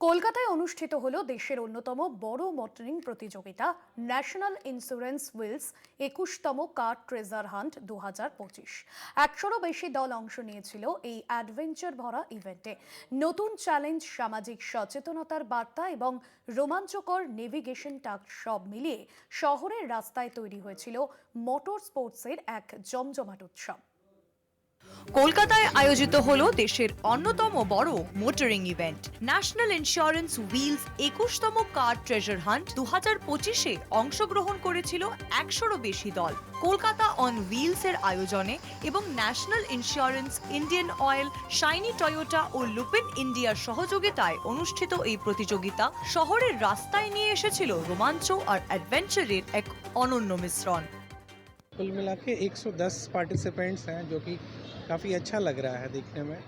কলকাতায় অনুষ্ঠিত হল দেশের অন্যতম বড় মোটরিং প্রতিযোগিতা ন্যাশনাল ইন্স্যুরেন্স উইলস একুশতম কার ট্রেজার হান্ট দু হাজার পঁচিশ। একশোরও বেশি দল অংশ নিয়েছিল এই অ্যাডভেঞ্চার ভরা ইভেন্টে নতুন চ্যালেঞ্জ সামাজিক সচেতনতার বার্তা এবং রোমাঞ্চকর নেভিগেশন টাক সব মিলিয়ে শহরের রাস্তায় তৈরি হয়েছিল মোটর স্পোর্টসের এক জমজমাট উৎসব। কলকাতায় আয়োজিত হলো দেশের অন্যতম বড় motoring event. National insurance wheels একুশতম car treasure hunt দু হাজার পঁচিশে অংশগ্রহণ করেছিল একশোরও বেশি দল। কলকাতা অন হুইলস এর আয়োজনে এবং national insurance Indian oil Shiny Toyota ও লুপিন ইন্ডিয়ার সহযোগিতায় অনুষ্ঠিত এই প্রতিযোগিতা শহরের রাস্তায় নিয়ে এসেছিল রোমাঞ্চ আর অ্যাডভেঞ্চারের এক অনন্য মিশ্রণ। कुल मिला के 110 पार्टिसिपेंट्स हैं, जो कि काफ़ी अच्छा लग रहा है देखने में।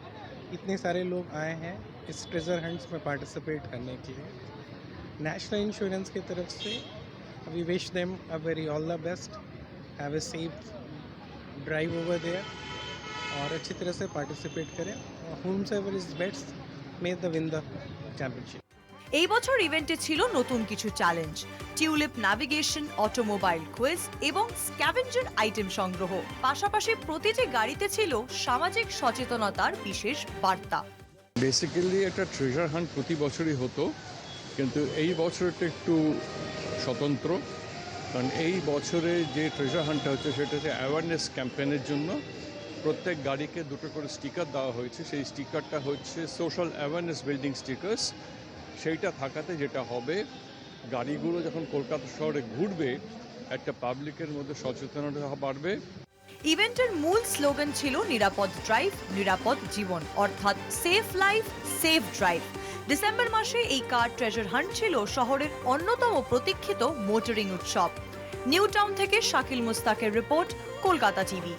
इतने सारे लोग आए हैं इस ट्रेजर हंट्स में पार्टिसिपेट करने के लिए। नेशनल इंश्योरेंस की तरफ़ से we wish them a very all the best have a safe drive over there और अच्छी तरह से पार्टिसिपेट करें। Home saver is best may the win the championship এই বছর ইভেন্টে ছিল নতুন কিছু challenge tulip navigation automobile quiz এবং স্ক্যাভেঞ্জার আইটেম সংগ্রহ। পাশাপাশি প্রতিটি গাড়িতে ছিল সামাজিক সচেতনতার বিশেষ বার্তা। বেসিক্যালি একটা ট্রেজার হান্ট প্রতি বছরই হতো, কিন্তু এই বছরটা একটু স্বতন্ত্র, কারণ এই বছরে যে ট্রেজার হান্টটা হচ্ছে সেটা হচ্ছে অ্যাওয়ারনেস ক্যাম্পেনের জন্য প্রত্যেক গাড়িকে দুটো করে স্টিকার দেওয়া হয়েছে। সেই স্টিকারটা হচ্ছে সোশ্যাল অ্যাওয়ারনেস বিল্ডিং স্টিকার্স সেইটা থাকাতে যেটা হবে, গাড়িগুলো যখন কলকাতা শহরে ঘুরবে, একটা পাবলিকের মধ্যে সচেতনতা বাড়বে। ইভেন্টের মূল স্লোগান ছিল নিরাপদ ড্রাইভ, নিরাপদ জীবন, অর্থাৎ safe life safe drive December মাসে এই কার ট্রেজার হান্ট ছিল শহরের অন্যতম প্রতীক্ষিত মোটরিং উৎসব। নিউ টাউন থেকে শাকিল মুস্তাকের রিপোর্ট কলকাতা টিভি।